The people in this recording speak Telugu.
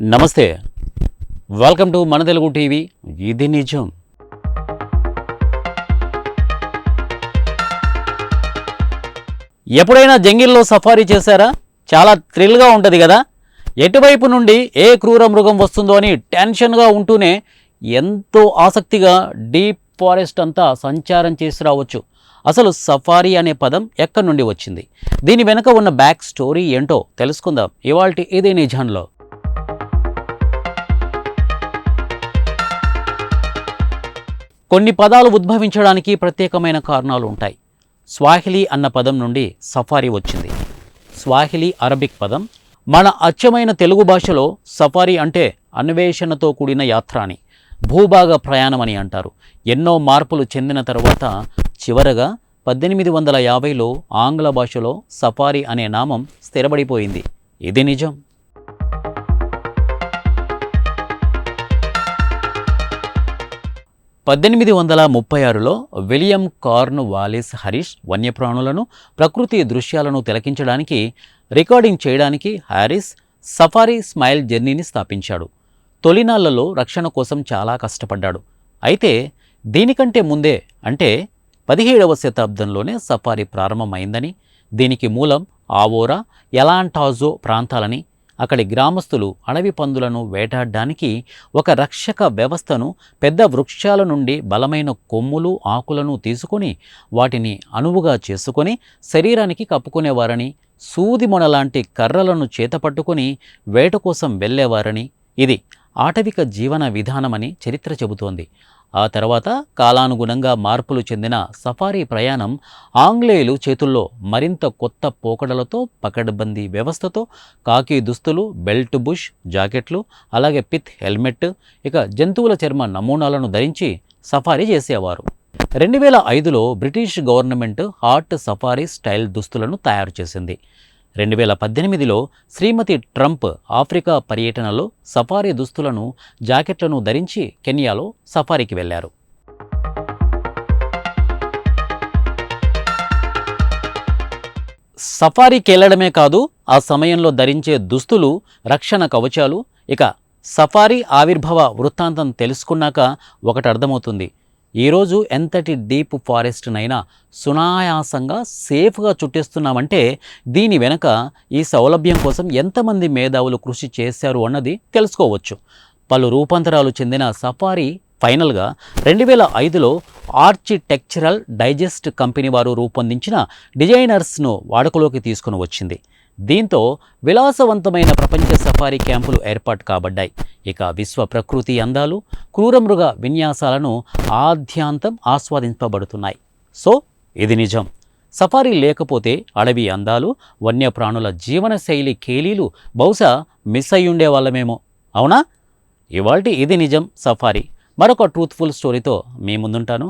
నమస్తే. వెల్కమ్ టు మన తెలుగు టీవీ ఇది నిజం. ఎప్పుడైనా జంగిల్లో సఫారీ చేశారా? చాలా థ్రిల్గా ఉంటుంది కదా. ఎటువైపు నుండి ఏ క్రూర మృగం వస్తుందో అని టెన్షన్గా ఉంటూనే ఎంతో ఆసక్తిగా డీప్ ఫారెస్ట్ అంతా సంచారం చేసి రావచ్చు. అసలు సఫారీ అనే పదం ఎక్కడి నుండి వచ్చింది? దీని వెనుక ఉన్న బ్యాక్ స్టోరీ ఏంటో తెలుసుకుందాం. ఇవాల్టి ఇదే నిజాన్లో. కొన్ని పదాలు ఉద్భవించడానికి ప్రత్యేకమైన కారణాలు ఉంటాయి. స్వాహిలీ అన్న పదం నుండి సఫారీ వచ్చింది. స్వాహిలీ అరబిక్ పదం. మన అచ్చమైన తెలుగు భాషలో సఫారీ అంటే అన్వేషణతో కూడిన యాత్ర అని భూభాగ ప్రయాణం అని అంటారు. ఎన్నో మార్పులు చెందిన తర్వాత చివరగా పద్దెనిమిది వందల యాభైలో ఆంగ్ల భాషలో సఫారీ అనే నామం స్థిరపడిపోయింది. ఇది నిజం. పద్దెనిమిది వందల ముప్పై ఆరులో విలియం కార్న్ వాలిస్ హరీష్ వన్యప్రాణులను ప్రకృతి దృశ్యాలను తిలకించడానికి రికార్డింగ్ చేయడానికి హారిస్ సఫారీ స్మైల్ జర్నీని స్థాపించాడు. తొలినాళ్ళలో రక్షణ కోసం చాలా కష్టపడ్డాడు. అయితే దీనికంటే ముందే అంటే పదిహేడవ శతాబ్దంలోనే సఫారీ ప్రారంభమైందని దీనికి మూలం ఆవోరా ఎలాంటాజో ప్రాంతాలని అక్కడి గ్రామస్తులు అడవి పందులను వేటాడడానికి ఒక రక్షక వ్యవస్థను పెద్ద వృక్షాల నుండి బలమైన కొమ్ములు ఆకులను తీసుకొని వాటిని అణువుగా చేసుకొని శరీరానికి కప్పుకునేవారని సూది లాంటి కర్రలను చేతపట్టుకొని వేట కోసం వెళ్ళేవారని ఇది ఆటవిక జీవన విధానమని చరిత్ర చెబుతోంది. ఆ తర్వాత కాలానుగుణంగా మార్పులు చెందిన సఫారీ ప్రయాణం ఆంగ్లేయులు చేతుల్లో మరింత కొత్త పోకడలతో పకడ్బందీ వ్యవస్థతో కాకి దుస్తులు బెల్ట్ బుష్ జాకెట్లు అలాగే పిత్ హెల్మెట్ ఇక జంతువుల చర్మ నమూనాలను ధరించి సఫారీ చేసేవారు. రెండు వేల ఐదులో British government hot safari style దుస్తులను తయారు చేసింది. రెండు వేల పద్దెనిమిదిలో శ్రీమతి ట్రంప్ ఆఫ్రికా పర్యటనలో సఫారీ దుస్తులను జాకెట్లను ధరించి కెన్యాలో సఫారీకి వెళ్ళారు సఫారీకి వెళ్ళడమే కాదు ఆ సమయంలో ధరించే దుస్తులు రక్షణ కవచాలు ఇక సఫారీ ఆవిర్భావ వృత్తాంతం తెలుసుకున్నాక ఒకటి అర్థమవుతుంది ఈరోజు ఎంతటి డీప్ ఫారెస్ట్నైనా సునాయాసంగా సేఫ్గా చుట్టేస్తున్నామంటే దీని వెనక ఈ సౌలభ్యం కోసం ఎంతమంది మేధావులు కృషి చేశారు అన్నది తెలుసుకోవచ్చు. పలు రూపాంతరాలు చెందిన సఫారీ ఫైనల్గా రెండు వేల ఐదులో ఆర్చిటెక్చరల్ డైజెస్ట్ కంపెనీ వారు రూపొందించిన డిజైనర్స్ను వాడుకలోకి తీసుకుని వచ్చింది. దీంతో విలాసవంతమైన ప్రపంచ సఫారీ క్యాంపులు ఏర్పాటు కాబడ్డాయి. ఇక విశ్వ ప్రకృతి అందాలు క్రూరమృగ విన్యాసాలను ఆద్యాంతం ఆస్వాదింపబడుతున్నాయి. సో ఇది నిజం. సఫారీ లేకపోతే అడవి అందాలు వన్యప్రాణుల జీవనశైలి కేలీలు బహుశా మిస్ అయ్యి ఉండే వాళ్ళమేమో. అవునా? ఇవాల్టి ఇది నిజం సఫారీ. మరొక ట్రూత్ఫుల్ స్టోరీతో మీ ముందుంటాను.